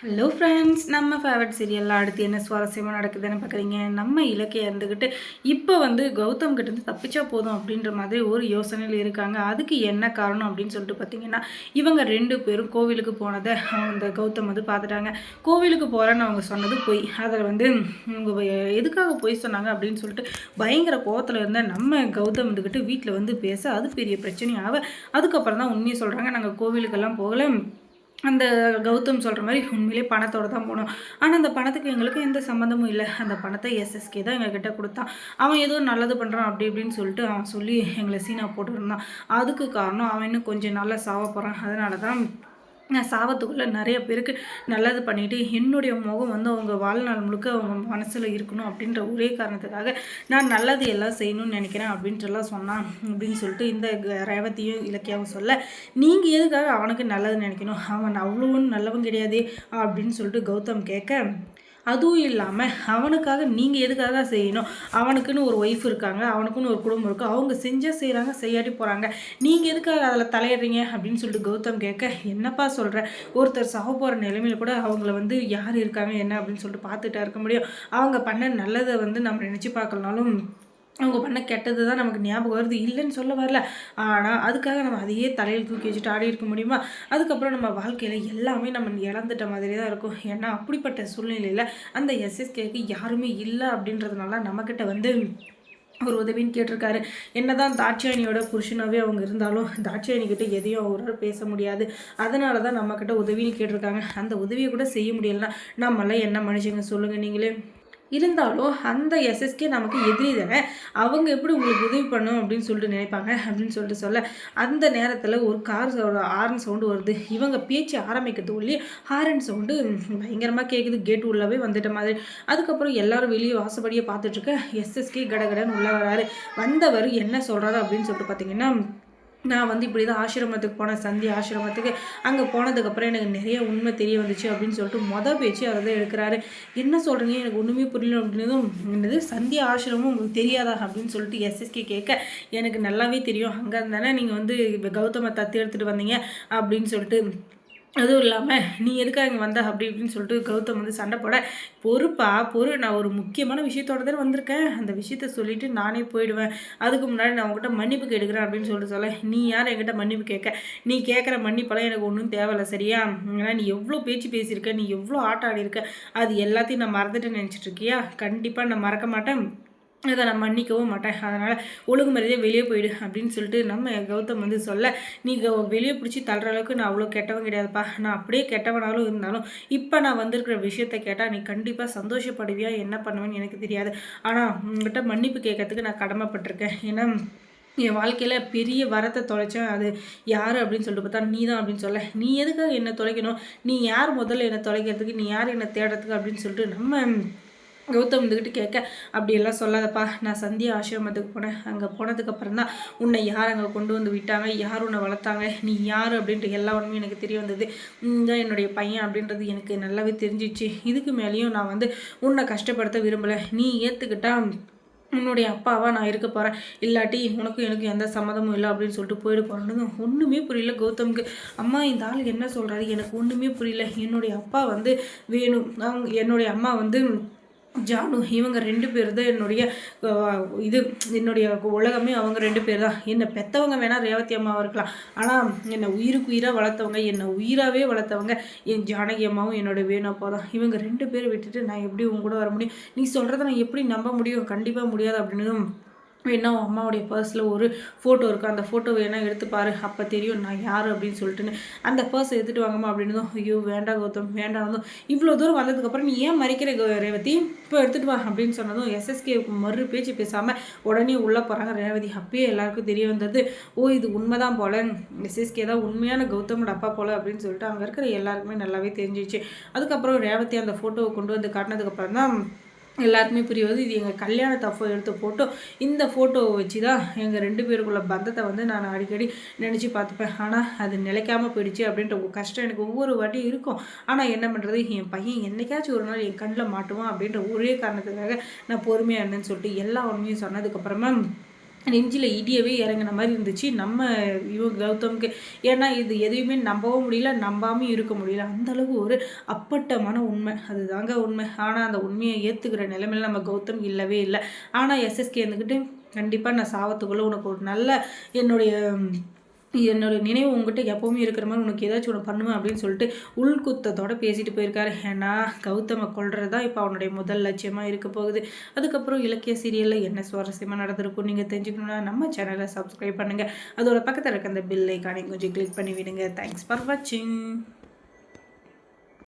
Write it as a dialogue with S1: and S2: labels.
S1: hello friends நம்ம favourite சீரியல்லாம் அடுத்து என்ன சுவாரஸ்யமாக நடக்குதுன்னு பார்க்குறீங்க நம்ம இலக்கை இருந்துக்கிட்டு இப்போ வந்து கௌதம் கிட்டேருந்து தப்பிச்சா போதும் அப்படின்ற மாதிரி ஒரு யோசனையில் இருக்காங்க அதுக்கு என்ன காரணம் அப்படின்னு சொல்லிட்டு பார்த்தீங்கன்னா இவங்க ரெண்டு பேரும் கோவிலுக்கு போனதை அந்த கௌதம் வந்து பார்த்துட்டாங்க கோவிலுக்கு போகிறேன்னு அவங்க சொன்னது போய் அதில் வந்து இவங்க எதுக்காக போய் சொன்னாங்க அப்படின்னு சொல்லிட்டு பயங்கர கோவத்தில் இருந்த நம்ம கௌதம் இருந்துக்கிட்டு வீட்டில் வந்து பேச அது பெரிய பிரச்சனையாக அதுக்கப்புறம் தான் உண்மையை சொல்கிறாங்க நாங்கள் கோவிலுக்கெல்லாம் போகலை அந்த கௌதம் சொல்கிற மாதிரி உண்மையிலே பணத்தோடு தான் போனோம் ஆனால் அந்த பணத்துக்கு எங்களுக்கு எந்த சம்மந்தமும் இல்லை அந்த பணத்தை எஸ்எஸ்கே தான் எங்ககிட்ட கொடுத்தான் அவன் ஏதோ நல்லது பண்ணுறான் அப்படி இப்படின்னு சொல்லிட்டு அவன் சொல்லி எங்களை சீனா போட்டுருந்தான் அதுக்கு காரணம் அவன் இன்னும் கொஞ்சம் நல்லா சாவ போகிறான் அதனால தான் சாபத்துக்குள்ளே நிறைய பேருக்கு நல்லது பண்ணிவிட்டு என்னுடைய முகம் வந்து அவங்க வாழ்நாள் முழுக்க அவங்க மனசில் இருக்கணும் அப்படின்ற ஒரே காரணத்துக்காக நான் நல்லது எல்லாம் செய்யணும்னு நினைக்கிறேன் அப்படின்ட்டுலாம் சொன்னான் அப்படின்னு சொல்லிட்டு இந்த ரேவதியும் இலக்கியாவும் சொல்ல நீங்கள் எதுக்காக அவனுக்கு நல்லது நினைக்கணும் அவன் அவ்வளோவும் நல்லவன் கிடையாது அப்படின்னு சொல்லிட்டு கௌதம் கேட்க
S2: அதுவும் இல்லாமல் அவனுக்காக நீங்கள் எதுக்காக செய்யணும் அவனுக்குன்னு ஒரு ஒய்ஃப் இருக்காங்க அவனுக்குன்னு ஒரு குடும்பம் இருக்குது அவங்க செஞ்சால் செய்கிறாங்க செய்யாட்டி போகிறாங்க நீங்கள் எதுக்காக அதில் தலையிடுறீங்க அப்படின்னு சொல்லிட்டு கௌதம் கேட்க என்னப்பா சொல்கிற ஒருத்தர் சாக போகிற நிலைமையில கூட அவங்கள வந்து யார் இருக்காங்க என்ன அப்படின்னு சொல்லிட்டு பார்த்துட்டா இருக்க முடியும் அவங்க பண்ண நல்லதை வந்து நம்ம நினச்சி பார்க்கலனாலும் அவங்க பண்ண கெட்டது தான் நமக்கு ஞாபகம் வருது இல்லைன்னு சொல்ல வரல ஆனால் அதுக்காக நம்ம அதையே தலையில் தூக்கி வச்சுட்டு ஆடி இருக்க முடியுமா அதுக்கப்புறம் நம்ம வாழ்க்கையில் எல்லாமே நம்ம இழந்துட்ட மாதிரி தான் இருக்கும் ஏன்னா அப்படிப்பட்ட சூழ்நிலையில் அந்த எஸ்எஸ்கேக்கு யாருமே இல்லை அப்படின்றதுனால நம்மக்கிட்ட வந்து ஒரு உதவின்னு கேட்டிருக்காரு என்னதான் தாட்சாயணியோட புருஷனாகவே அவங்க இருந்தாலும் தாட்சாயணிக்கிட்ட எதையும் அவரால் பேச முடியாது அதனால தான் நம்மக்கிட்ட உதவின்னு கேட்டிருக்காங்க அந்த உதவியை கூட செய்ய முடியலைன்னா நம்மளாம் என்ன மனுஷங்க சொல்லுங்கள் நீங்களே இருந்தாலும் அந்த எஸ்எஸ்கே நமக்கு எதிரி தானே அவங்க எப்படி உங்களுக்கு உதவி பண்ணும் அப்படின்னு சொல்லிட்டு நினைப்பாங்க அப்படின்னு சொல்லிட்டு சொல்ல அந்த நேரத்தில் ஒரு கார் ஹாரன் சவுண்டு வருது இவங்க பேச்சு ஆரம்பிக்கிறது ஒல்லி ஹாரன் சவுண்டு பயங்கரமாக கேட்குது கேட் உள்ளவே வந்துட்ட மாதிரி அதுக்கப்புறம் எல்லாரும் வெளியே வாசப்படியே இருக்க எஸ்எஸ்கே கடகடன்னு உள்ளே வராரு வந்தவர் என்ன சொல்கிறாரு அப்படின்னு சொல்லிட்டு பார்த்தீங்கன்னா நான் வந்து இப்படி தான் ஆசிரமத்துக்கு போனேன் சந்தி ஆசிரமத்துக்கு அங்கே போனதுக்கப்புறம் எனக்கு நிறைய உண்மை தெரிய வந்துச்சு அப்படின்னு சொல்லிட்டு மொதல் பேச்சு அவர் தான் எடுக்கிறாரு என்ன சொல்கிறீங்க எனக்கு ஒன்றுமே புரியல அப்படின்னதும் என்னது சந்தி ஆசிரமம் உங்களுக்கு தெரியாதா அப்படின்னு சொல்லிட்டு எஸ்எஸ்கே கேட்க எனக்கு நல்லாவே தெரியும் அங்கே இருந்தானே நீங்கள் வந்து கௌதம தத்து எடுத்துகிட்டு வந்தீங்க அப்படின்னு சொல்லிட்டு அதுவும் இல்லாமல் நீ எதுக்காக இங்கே வந்த அப்படி இப்படின்னு சொல்லிட்டு கௌதம் வந்து சண்டை போட பொறுப்பா பொறு நான் ஒரு முக்கியமான விஷயத்தோட தான் வந்திருக்கேன் அந்த விஷயத்த சொல்லிவிட்டு நானே போயிடுவேன் அதுக்கு முன்னாடி நான் உங்ககிட்ட மன்னிப்பு கேட்குறேன் அப்படின்னு சொல்லிட்டு சொல்ல நீ யார் என்கிட்ட மன்னிப்பு கேட்க நீ கேட்குற மன்னிப்பெல்லாம் எனக்கு ஒன்றும் தேவையில்ல சரியா ஏன்னா நீ எவ்வளோ பேச்சு பேசியிருக்க நீ எவ்வளோ ஆட்ட இருக்க அது எல்லாத்தையும் நான் மறந்துட்டு நினச்சிட்ருக்கியா கண்டிப்பாக நான் மறக்க மாட்டேன் அதை நான் மன்னிக்கவும் மாட்டேன் அதனால் ஒழுங்கு மரியாதையே வெளியே போயிடு அப்படின்னு சொல்லிட்டு நம்ம கௌதம் வந்து சொல்ல நீ வெளியே பிடிச்சி தள்ளுற அளவுக்கு நான் அவ்வளோ கெட்டவன் கிடையாதுப்பா நான் அப்படியே கெட்டவனாலும் இருந்தாலும் இப்போ நான் வந்திருக்கிற விஷயத்த கேட்டால் நீ கண்டிப்பாக சந்தோஷப்படுவியா என்ன பண்ணுவேன்னு எனக்கு தெரியாது ஆனால் உங்கள்கிட்ட மன்னிப்பு கேட்கறதுக்கு நான் கடமைப்பட்டிருக்கேன் ஏன்னா என் வாழ்க்கையில் பெரிய வரத்தை தொலைச்சேன் அது யார் அப்படின்னு சொல்லிட்டு பார்த்தா நீ தான் அப்படின்னு சொல்ல நீ எதுக்காக என்னை தொலைக்கணும் நீ யார் முதல்ல என்னை தொலைக்கிறதுக்கு நீ யார் என்னை தேடுறதுக்கு அப்படின்னு சொல்லிட்டு நம்ம கௌதம் வந்துக்கிட்டு கேட்க அப்படியெல்லாம் சொல்லாதப்பா நான் சந்தியா ஆசிரமத்துக்கு போனேன் அங்கே போனதுக்கப்புறம் தான் உன்னை யார் அங்கே கொண்டு வந்து விட்டாங்க யார் உன்னை வளர்த்தாங்க நீ யார் அப்படின்ற எல்லா ஒன்றுமே எனக்கு தெரிய வந்தது இந்த என்னுடைய பையன் அப்படின்றது எனக்கு நல்லாவே தெரிஞ்சிச்சு இதுக்கு மேலேயும் நான் வந்து உன்னை கஷ்டப்படுத்த விரும்பலை நீ ஏற்றுக்கிட்டா உன்னுடைய அப்பாவாக நான் இருக்க போகிறேன் இல்லாட்டி உனக்கும் எனக்கும் எந்த சம்மதமும் இல்லை அப்படின்னு சொல்லிட்டு போயிட போகிறேன்னு ஒன்றுமே புரியல கௌதமுக்கு அம்மா இந்த ஆள் என்ன சொல்கிறாரு எனக்கு ஒன்றுமே புரியல என்னுடைய அப்பா வந்து வேணும் அவங்க என்னுடைய அம்மா வந்து ஜானு இவங்க ரெண்டு பேர் தான் என்னுடைய இது என்னுடைய உலகமே அவங்க ரெண்டு பேர் தான் என்னை பெற்றவங்க வேணால் ரேவதி அம்மாவாக இருக்கலாம் ஆனால் என்னை உயிருக்கு உயிராக வளர்த்தவங்க என்னை உயிராகவே வளர்த்தவங்க என் ஜானகி அம்மாவும் என்னோட வேணப்பா தான் இவங்க ரெண்டு பேர் விட்டுட்டு நான் எப்படி உங்க கூட வர முடியும் நீ சொல்கிறத நான் எப்படி நம்ப முடியும் கண்டிப்பாக முடியாது அப்படின்னு வேணா அம்மாவுடைய பர்ஸில் ஒரு ஃபோட்டோ இருக்குது அந்த ஃபோட்டோ வேணால் எடுத்து பாரு அப்போ தெரியும் நான் யார் அப்படின்னு சொல்லிட்டுன்னு அந்த பர்ஸ் எடுத்துகிட்டு வாங்கம்மா அப்படின்னதும் ஐயோ வேண்டாம் கௌதம் வந்தோம் இவ்வளோ தூரம் வந்ததுக்கப்புறம் நீ ஏன் மறைக்கிற ரேவதி இப்போ எடுத்துகிட்டு வா அப்படின்னு சொன்னதும் எஸ்எஸ்கே மறு பேச்சு பேசாமல் உடனே உள்ளே போகிறாங்க ரேவதி அப்பயே எல்லாருக்கும் தெரிய வந்தது ஓ இது உண்மைதான் போல எஸ்எஸ்கே தான் உண்மையான கௌதமோட அப்பா போல அப்படின்னு சொல்லிட்டு அங்கே இருக்கிற எல்லாருக்குமே நல்லாவே தெரிஞ்சிச்சு அதுக்கப்புறம் ரேவதி அந்த ஃபோட்டோவை கொண்டு வந்து காட்டினதுக்கப்புறம் தான் எல்லாருக்குமே புரியாது இது எங்கள் கல்யாண அப்போ எடுத்த ஃபோட்டோ இந்த ஃபோட்டோவை வச்சு தான் எங்கள் ரெண்டு பேருக்குள்ள பந்தத்தை வந்து நான் அடிக்கடி நினச்சி பார்த்துப்பேன் ஆனால் அது நிலைக்காமல் போயிடுச்சு அப்படின்ற கஷ்டம் எனக்கு ஒவ்வொரு வாட்டி இருக்கும் ஆனால் என்ன பண்ணுறது என் பையன் என்னைக்காச்சும் ஒரு நாள் என் கண்ணில் மாட்டுவான் அப்படின்ற ஒரே காரணத்துக்காக நான் பொறுமையாக இருந்தேன்னு சொல்லிட்டு எல்லா உண்மையும் சொன்னதுக்கப்புறமா நெஞ்சில் இடியவே இறங்கின மாதிரி இருந்துச்சு நம்ம இவங்க கௌதம்க்கு ஏன்னா இது எதையுமே நம்பவும் முடியல நம்பாமல் இருக்க முடியல அந்தளவு ஒரு அப்பட்டமான உண்மை அதுதாங்க உண்மை ஆனால் அந்த உண்மையை ஏற்றுக்கிற நிலைமையில் நம்ம கௌதம் இல்லவே இல்லை ஆனால் எஸ்எஸ்கே இருந்துக்கிட்டு கண்டிப்பாக நான் சாவத்துக்குள்ளே உனக்கு ஒரு நல்ல என்னுடைய என்னோடய நினைவு உங்ககிட்ட எப்போவுமே இருக்கிற மாதிரி உனக்கு ஏதாச்சும் ஒன்று பண்ணுவேன் அப்படின்னு சொல்லிட்டு உள்குத்தத்தோடு பேசிட்டு போயிருக்காரு ஏன்னா கௌதமை கொள்றது தான் இப்போ அவனுடைய முதல் லட்சியமாக இருக்க போகுது அதுக்கப்புறம் இலக்கிய சீரியலில் என்ன சுவாரஸ்யமாக நடந்திருக்கும் நீங்கள் தெரிஞ்சுக்கணும்னா நம்ம சேனலை சப்ஸ்கிரைப் பண்ணுங்கள் அதோட பக்கத்தில் இருக்க அந்த பில்லை காணி கொஞ்சம் கிளிக் பண்ணி விடுங்க தேங்க்ஸ் ஃபார் வாட்சிங்